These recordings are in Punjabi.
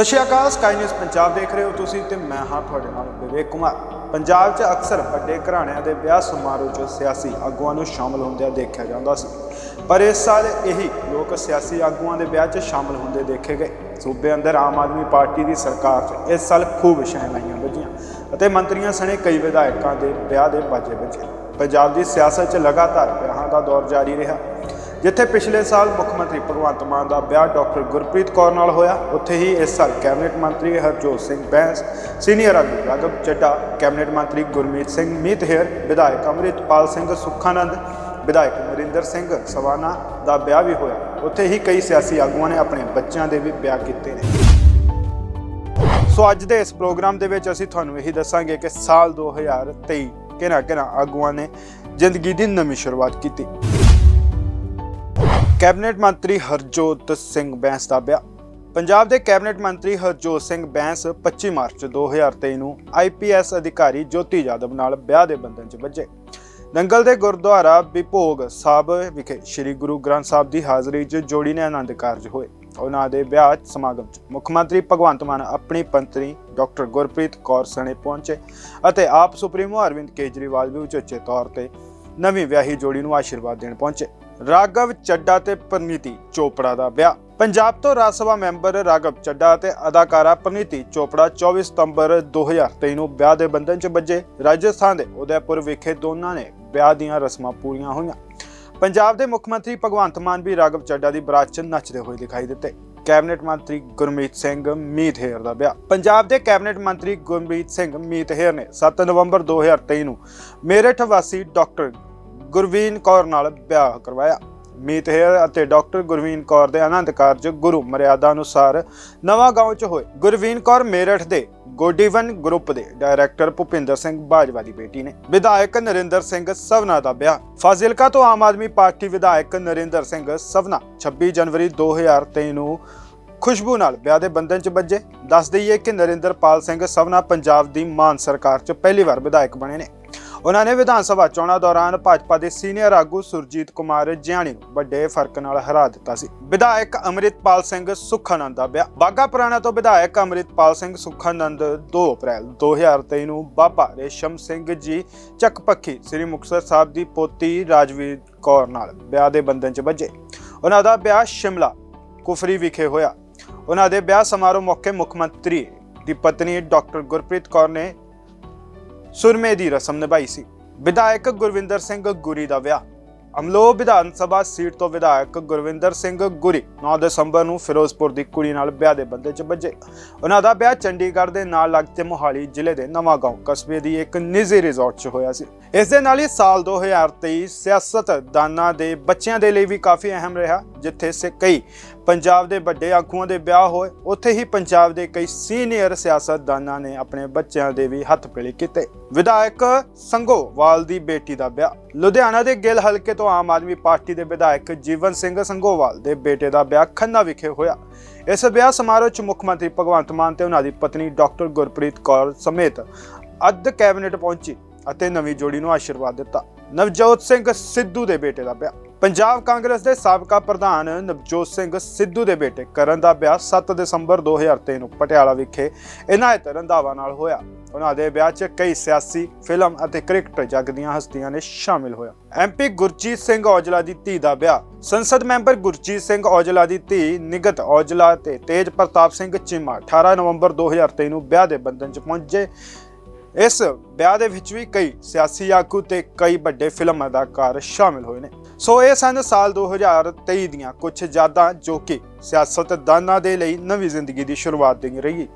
ਸਤਿ ਸ਼੍ਰੀ ਅਕਾਲ ਸਕਾਈ ਨਿਊਜ਼ ਪੰਜਾਬ ਦੇਖ ਰਹੇ ਹੋ ਤੁਸੀਂ ਤੇ ਮੈਂ ਹਾਂ ਤੁਹਾਡੇ ਨਾਲ ਵਿਵੇਕ ਕੁਮਾਰ। ਪੰਜਾਬ 'ਚ ਅਕਸਰ ਵੱਡੇ ਘਰਾਣਿਆਂ ਦੇ ਵਿਆਹ ਸਮਾਰੋਹ 'ਚ ਸਿਆਸੀ ਆਗੂਆਂ ਨੂੰ ਸ਼ਾਮਲ ਹੁੰਦਿਆਂ ਦੇਖਿਆ ਜਾਂਦਾ ਸੀ। ਪਰ ਇਸ ਸਾਲ ਇਹੀ ਲੋਕ ਸਿਆਸੀ ਆਗੂਆਂ ਦੇ ਵਿਆਹ 'ਚ ਸ਼ਾਮਲ ਹੁੰਦੇ ਦੇਖੇ ਗਏ। ਸੂਬੇ ਅੰਦਰ ਆਮ ਆਦਮੀ ਪਾਰਟੀ ਦੀ ਸਰਕਾਰ 'ਚ ਇਸ ਸਾਲ ਖੂਬ ਸ਼ਹਿਨਾਈਆਂ ਵੱਜੀਆਂ ਅਤੇ ਮੰਤਰੀਆਂ ਸਣੇ ਕਈ ਵਿਧਾਇਕਾਂ ਦੇ ਵਿਆਹ ਦੇ ਬਾਜੇ ਵੱਜੇ। ਪੰਜਾਬ ਦੀ ਸਿਆਸਤ 'ਚ ਲਗਾਤਾਰ ਵਿਆਹਾਂ ਦਾ ਦੌਰ ਜਾਰੀ ਰਿਹਾ। ਜਿੱਥੇ ਪਿਛਲੇ ਸਾਲ ਮੁੱਖ ਮੰਤਰੀ ਭਗਵੰਤ ਮਾਨ ਦਾ ਵਿਆਹ ਡਾਕਟਰ ਗੁਰਪ੍ਰੀਤ ਕੌਰ ਨਾਲ ਹੋਇਆ, ਉੱਥੇ ਹੀ ਇਸ ਸਾਲ ਕੈਬਨਿਟ ਮੰਤਰੀ ਹਰਜੋਤ ਸਿੰਘ ਬੈਂਸ, ਸੀਨੀਅਰ ਆਗੂ ਰਾਘਵ ਚੱਡਾ, ਕੈਬਨਿਟ ਮੰਤਰੀ ਗੁਰਮੀਤ ਸਿੰਘ ਮੀਤਹਿਰ ਵਿਧਾਇਕ ਅੰਮ੍ਰਿਤਪਾਲ ਸਿੰਘ ਸੁਖਾਨੰਦ, ਵਿਧਾਇਕ ਨਰਿੰਦਰ ਸਿੰਘ ਸਵਾਨਾ ਦਾ ਵਿਆਹ ਵੀ ਹੋਇਆ। ਉੱਥੇ ਹੀ ਕਈ ਸਿਆਸੀ ਆਗੂਆਂ ਨੇ ਆਪਣੇ ਬੱਚਿਆਂ ਦੇ ਵੀ ਵਿਆਹ ਕੀਤੇ ਨੇ। ਸੋ ਅੱਜ ਦੇ ਇਸ ਪ੍ਰੋਗਰਾਮ ਦੇ ਵਿੱਚ ਅਸੀਂ ਤੁਹਾਨੂੰ ਇਹੀ ਦੱਸਾਂਗੇ ਕਿ ਸਾਲ 2023 ਕਿਹਨਾਂ ਕਿਹਨਾਂ ਆਗੂਆਂ ਨੇ ਜ਼ਿੰਦਗੀ ਦੀ ਨਵੀਂ ਸ਼ੁਰੂਆਤ ਕੀਤੀ। ਕੈਬਨਿਟ ਮੰਤਰੀ ਹਰਜੋਤ ਸਿੰਘ ਬੈਂਸ ਦਾ ਵਿਆਹ ਪੰਜਾਬ ਦੇ ਕੈਬਨਿਟ ਮੰਤਰੀ ਹਰਜੋਤ ਸਿੰਘ ਬੈਂਸ 25 ਮਾਰਚ 2023 ਨੂੰ ਆਈਪੀਐਸ ਅਧਿਕਾਰੀ ਜੋਤੀ ਜਾਦਵ ਨਾਲ ਵਿਆਹ ਦੇ ਬੰਧਨ 'ਚ ਵੱਜੇ। ਨੰਗਲ ਦੇ ਗੁਰਦੁਆਰਾ ਵਿਭੋਗ ਸਾਹਿਬ ਵਿਖੇ ਸ੍ਰੀ ਗੁਰੂ ਗ੍ਰੰਥ ਸਾਹਿਬ ਦੀ ਹਾਜ਼ਰੀ 'ਚ ਜੋੜੀ ਨੇ ਆਨੰਦ ਕਾਰਜ ਹੋਏ। ਉਹਨਾਂ ਦੇ ਵਿਆਹ ਸਮਾਗਮ 'ਚ ਮੁੱਖ ਮੰਤਰੀ ਭਗਵੰਤ ਮਾਨ ਆਪਣੀ ਪੰਤਰੀ ਡਾਕਟਰ ਗੁਰਪ੍ਰੀਤ ਕੌਰ ਸਣੇ ਪਹੁੰਚੇ ਅਤੇ ਆਪ ਸੁਪਰੀਮੋ ਅਰਵਿੰਦ ਕੇਜਰੀਵਾਲ ਵੀ ਉਚੇਚੇ ਤੌਰ ਤੇ ਨਵੀਂ ਵਿਆਹੀ ਜੋੜੀ ਨੂੰ ਆਸ਼ੀਰਵਾਦ ਦੇਣ ਪਹੁੰਚੇ। ਰਾਘਵ ਚੱਡਾ ਤੇ ਪ੍ਰਨੀਤੀ ਚੋਪੜਾ ਦਾ ਵਿਆਹ। ਪੰਜਾਬ ਤੋਂ ਰਾਜ ਸਭਾ ਮੈਂਬਰ ਰਾਘਵ ਚੱਡਾ ਤੇ ਅਦਾਕਾਰਾ ਪ੍ਰਨੀਤੀ ਚੋਪੜਾ 24 ਸਤੰਬਰ 2023 ਨੂੰ ਵਿਆਹ ਦੇ ਬੰਧਨ 'ਚ ਬੱਜੇ ਰਾਜਸਥਾਨ ਦੇ ਉਦੈਪੁਰ ਵਿਖੇ ਦੋਨਾਂ ਨੇ ਵਿਆਹ ਦੀਆਂ ਰਸਮਾਂ ਪੂਰੀਆਂ ਹੋਈਆਂ। ਪੰਜਾਬ ਦੇ ਮੁੱਖ ਮੰਤਰੀ ਭਗਵੰਤ ਮਾਨ ਵੀ ਰਾਘਵ ਚੱਡਾ ਦੀ ਬਰਾਤ 'ਚ ਨੱਚਦੇ ਹੋਏ ਦਿਖਾਈ ਦਿੱਤੇ। ਕੈਬਨਿਟ ਮੰਤਰੀ ਗੁਰਮੀਤ ਸਿੰਘ ਮੀਤਹੇਰ ਦਾ ਵਿਆਹ। ਪੰਜਾਬ ਦੇ ਕੈਬਨਿਟ ਮੰਤਰੀ ਗੁਰਮੀਤ ਸਿੰਘ ਮੀਤਹੇਰ ਨੇ 7 ਨਵੰਬਰ 2023 ਨੂੰ ਮੇਰਠ ਵਾਸੀ ਡਾਕਟਰ ਗੁਰਵੀਨ ਕੌਰ ਨਾਲ ਵਿਆਹ ਕਰਵਾਇਆ। ਮੀਤ ਮੀਤਹੇਰ ਅਤੇ ਡਾਕਟਰ ਗੁਰਵੀਨ ਕੌਰ ਦੇ ਆਨੰਦ ਕਾਰਜ ਗੁਰੂ ਮਰਿਆਦਾ ਅਨੁਸਾਰ ਨਵਾਂ ਗਾਉਂ 'ਚ ਹੋਏ। ਗੁਰਵੀਨ ਕੌਰ ਮੇਰਠ ਦੇ ਗੋਡੀਵਨ ਗਰੁੱਪ ਦੇ ਡਾਇਰੈਕਟਰ ਭੁਪਿੰਦਰ ਸਿੰਘ ਬਾਜਵਾ ਦੀ ਬੇਟੀ ਨੇ। ਵਿਧਾਇਕ ਨਰਿੰਦਰ ਸਿੰਘ ਸਵਨਾ ਦਾ ਵਿਆਹ। ਫਾਜ਼ਿਲਕਾ ਤੋਂ ਆਮ ਆਦਮੀ ਪਾਰਟੀ ਵਿਧਾਇਕ ਨਰਿੰਦਰ ਸਿੰਘ ਸਵਨਾ 26 ਜਨਵਰੀ 2023 ਨੂੰ ਖੁਸ਼ਬੂ ਨਾਲ ਵਿਆਹ ਦੇ ਬੰਧਨ 'ਚ ਬੱਜੇ ਦੱਸ ਦਈਏ ਕਿ ਨਰਿੰਦਰਪਾਲ ਸਿੰਘ ਸਵਨਾ ਪੰਜਾਬ ਦੀ ਮਾਨ ਸਰਕਾਰ 'ਚ ਪਹਿਲੀ ਵਾਰ ਵਿਧਾਇਕ ਬਣੇ ਨੇ। ਉਹਨਾਂ ਨੇ ਵਿਧਾਨ ਸਭਾ ਚੋਣਾਂ ਦੌਰਾਨ ਭਾਜਪਾ ਦੇ ਸੀਨੀਅਰ ਆਗੂ ਸੁਰਜੀਤ ਕੁਮਾਰ ਜਿਆਣੀ ਨੂੰ ਵੱਡੇ ਫ਼ਰਕ ਨਾਲ ਹਰਾ ਦਿੱਤਾ ਸੀ। ਵਿਧਾਇਕ ਅੰਮ੍ਰਿਤਪਾਲ ਸਿੰਘ ਸੁਖਾਨੰਦ ਦਾ ਵਿਆਹ। ਬਾਗਾ ਪੁਰਾਣਾ ਤੋਂ ਵਿਧਾਇਕ ਅੰਮ੍ਰਿਤਪਾਲ ਸਿੰਘ ਸੁਖਾਨੰਦ 2 ਅਪ੍ਰੈਲ 2023 ਨੂੰ ਬਾਬਾ ਰੇਸ਼ਮ ਸਿੰਘ ਜੀ ਚੱਕਪੱਖੀ ਸ੍ਰੀ ਮੁਕਤਸਰ ਸਾਹਿਬ ਦੀ ਪੋਤੀ ਰਾਜਵੀਰ ਕੌਰ ਨਾਲ ਵਿਆਹ ਦੇ ਬੰਧਨ 'ਚ ਬੱਜੇ ਉਹਨਾਂ ਦਾ ਵਿਆਹ ਸ਼ਿਮਲਾ ਕੁਫਰੀ ਵਿਖੇ ਹੋਇਆ। ਉਹਨਾਂ ਦੇ ਵਿਆਹ ਸਮਾਰੋਹ ਮੌਕੇ ਮੁੱਖ ਮੰਤਰੀ ਦੀ ਪਤਨੀ ਡਾਕਟਰ ਗੁਰਪ੍ਰੀਤ ਕੌਰ ਨੇ ਸੁਰਮੇ ਦੀ ਰਸਮ ਨਿਭਾਈ ਸੀ। ਵਿਧਾਇਕ ਗੁਰਵਿੰਦਰ ਸਿੰਘ ਗੁਰੀ ਦਾ ਵਿਆਹ। ਅਮਲੋ ਵਿਧਾਨ ਸਭਾ ਸੀਟ ਤੋਂ ਵਿਧਾਇਕ ਗੁਰਵਿੰਦਰ ਸਿੰਘ ਗੁਰੀ 9 ਦਸੰਬਰ ਨੂੰ ਫਿਰੋਜ਼ਪੁਰ ਦੀ ਕੁੜੀ ਨਾਲ ਵਿਆਹ ਦੇ ਬੰਦੇ 'ਚ ਵੱਜੇ। ਉਹਨਾਂ ਦਾ ਵਿਆਹ ਚੰਡੀਗੜ੍ਹ ਦੇ ਨਾਲ ਲੱਗਦੇ ਮੋਹਾਲੀ ਜ਼ਿਲ੍ਹੇ ਦੇ ਨਵਾਂ ਗਾਉਂ ਕਸਬੇ ਦੀ ਇੱਕ ਨਿੱਜੀ ਰਿਜ਼ੋਰਟ 'ਚ ਹੋਇਆ ਸੀ। ਇਸ ਦੇ ਨਾਲ ਹੀ ਸਾਲ 2023 ਸਿਆਸਤਦਾਨਾਂ ਦੇ ਬੱਚਿਆਂ ਦੇ ਲਈ ਵੀ ਕਾਫੀ ਅਹਿਮ ਰਿਹਾ, ਜਿੱਥੇ ਸੇ ਕਈ ਪੰਜਾਬ ਦੇ ਵੱਡੇ ਆਗੂਆਂ ਦੇ ਵਿਆਹ ਹੋਏ, ਉੱਥੇ ਹੀ ਪੰਜਾਬ ਦੇ ਕਈ ਸੀਨੀਅਰ ਸਿਆਸਤਦਾਨਾਂ ਨੇ ਆਪਣੇ ਬੱਚਿਆਂ ਦੇ ਵੀ ਹੱਥ ਪੇਲੇ ਕੀਤੇ। ਵਿਧਾਇਕ ਸੰਘੋਵਾਲ ਦੀ ਬੇਟੀ ਦਾ ਵਿਆਹ। ਲੁਧਿਆਣਾ ਦੇ ਗਿੱਲ ਹਲਕੇ ਤੋਂ ਆਮ ਆਦਮੀ ਪਾਰਟੀ ਦੇ ਵਿਧਾਇਕ ਜੀਵਨ ਸਿੰਘ ਸੰਘੋਵਾਲ ਦੇ ਬੇਟੇ ਦਾ ਵਿਆਹ ਖੰਨਾ ਵਿਖੇ ਹੋਇਆ। ਇਸ ਵਿਆਹ ਸਮਾਰੋਹ 'ਚ ਮੁੱਖ ਮੰਤਰੀ ਭਗਵੰਤ ਮਾਨ ਤੇ ਉਹਨਾਂ ਦੀ ਪਤਨੀ ਡਾਕਟਰ ਗੁਰਪ੍ਰੀਤ ਕੌਰ ਸਮੇਤ ਅੱਧ ਕੈਬਨਿਟ ਪਹੁੰਚੀ ਅਤੇ ਨਵੀਂ ਜੋੜੀ ਨੂੰ ਆਸ਼ੀਰਵਾਦ ਦਿੱਤਾ। ਨਵਜੋਤ ਸਿੰਘ ਸਿੱਧੂ ਦੇ ਬੇਟੇ ਦਾ ਵਿਆਹ। ਪੰਜਾਬ ਕਾਂਗਰਸ ਦੇ ਸਾਬਕਾ ਪ੍ਰਧਾਨ ਨਵਜੋਤ ਸਿੰਘ ਸਿੱਧੂ ਦੇ ਬੇਟੇ ਕਰਨ ਦਾ ਵਿਆਹ 7 ਦਸੰਬਰ 2023 ਨੂੰ ਪਟਿਆਲਾ ਵਿਖੇ ਇਨਾਇਤ ਰੰਧਾਵਾ ਨਾਲ ਹੋਇਆ। ਉਹਨਾਂ ਦੇ ਵਿਆਹ 'ਚ ਕਈ ਸਿਆਸੀ, ਫਿਲਮ ਅਤੇ ਕ੍ਰਿਕਟ ਜਗ ਦੀਆਂ ਹਸਤੀਆਂ ਨੇ ਸ਼ਾਮਿਲ ਹੋਇਆ। ਐਮਪੀ ਗੁਰਜੀਤ ਸਿੰਘ ਔਜਲਾ ਦੀ ਧੀ ਦਾ ਵਿਆਹ। ਸੰਸਦ ਮੈਂਬਰ ਗੁਰਜੀਤ ਸਿੰਘ ਔਜਲਾ ਦੀ ਧੀ ਨਿਗਤ ਔਜਲਾ ਤੇ ਤੇਜ ਪ੍ਰਤਾਪ ਸਿੰਘ ਚੀਮਾ 18 ਨਵੰਬਰ 2023 ਨੂੰ ਵਿਆਹ ਦੇ ਬੰਧਨ 'ਚ ਪਹੁੰਚੇ। ਇਸ ਵਿਆਹ ਦੇ ਵਿੱਚ ਵੀ ਕਈ ਸਿਆਸੀ ਆਗੂ ਤੇ ਕਈ ਵੱਡੇ ਫਿਲਮ ਅਦਾਕਾਰ ਸ਼ਾਮਿਲ ਹੋਏ ਨੇ। ਸੋ ਇਹ ਸਨ ਸਾਲ 2023 ਦੀਆਂ ਕੁਝ ਯਾਦਾਂ ਜੋ ਕਿ ਸਿਆਸਤਦਾਨਾਂ ਦੇ ਲਈ ਨਵੀਂ ਜ਼ਿੰਦਗੀ ਦੀ ਸ਼ੁਰੂਆਤ ਦੀ ਰਹੀ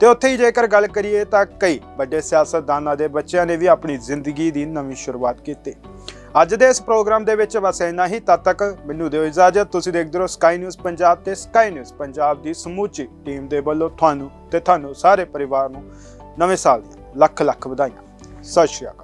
ਤੇ ਉੱਥੇ ਹੀ ਜੇਕਰ ਗੱਲ ਕਰੀਏ ਤਾਂ ਕਈ ਵੱਡੇ ਸਿਆਸਤਦਾਨਾਂ ਦੇ ਬੱਚਿਆਂ ਨੇ ਵੀ ਆਪਣੀ ਜ਼ਿੰਦਗੀ ਦੀ ਨਵੀਂ ਸ਼ੁਰੂਆਤ ਕੀਤੀ। ਅੱਜ ਦੇ ਇਸ ਪ੍ਰੋਗਰਾਮ ਦੇ ਵਿੱਚ ਬਸ ਇੰਨਾ ਹੀ। ਤਦ ਤੱਕ ਮੈਨੂੰ ਦਿਓ ਇਜਾਜ਼ਤ। ਤੁਸੀਂ ਦੇਖਦੇ ਰਹੋ ਸਕਾਈ ਨਿਊਜ਼ ਪੰਜਾਬ ਤੇ ਸਕਾਈ ਨਿਊਜ਼ ਪੰਜਾਬ ਦੀ ਸਮੂਚੀ ਟੀਮ ਦੇ ਵੱਲੋਂ ਤੁਹਾਨੂੰ ਤੇ ਤੁਹਾਨੂੰ ਸਾਰੇ ਪਰਿਵਾਰ ਨੂੰ ਨਵੇਂ ਸਾਲ ਦੀਆਂ ਲੱਖ ਲੱਖ ਵਧਾਈਆਂ। ਸਤਿ ਸ਼੍ਰੀ ਅਕਾਲ।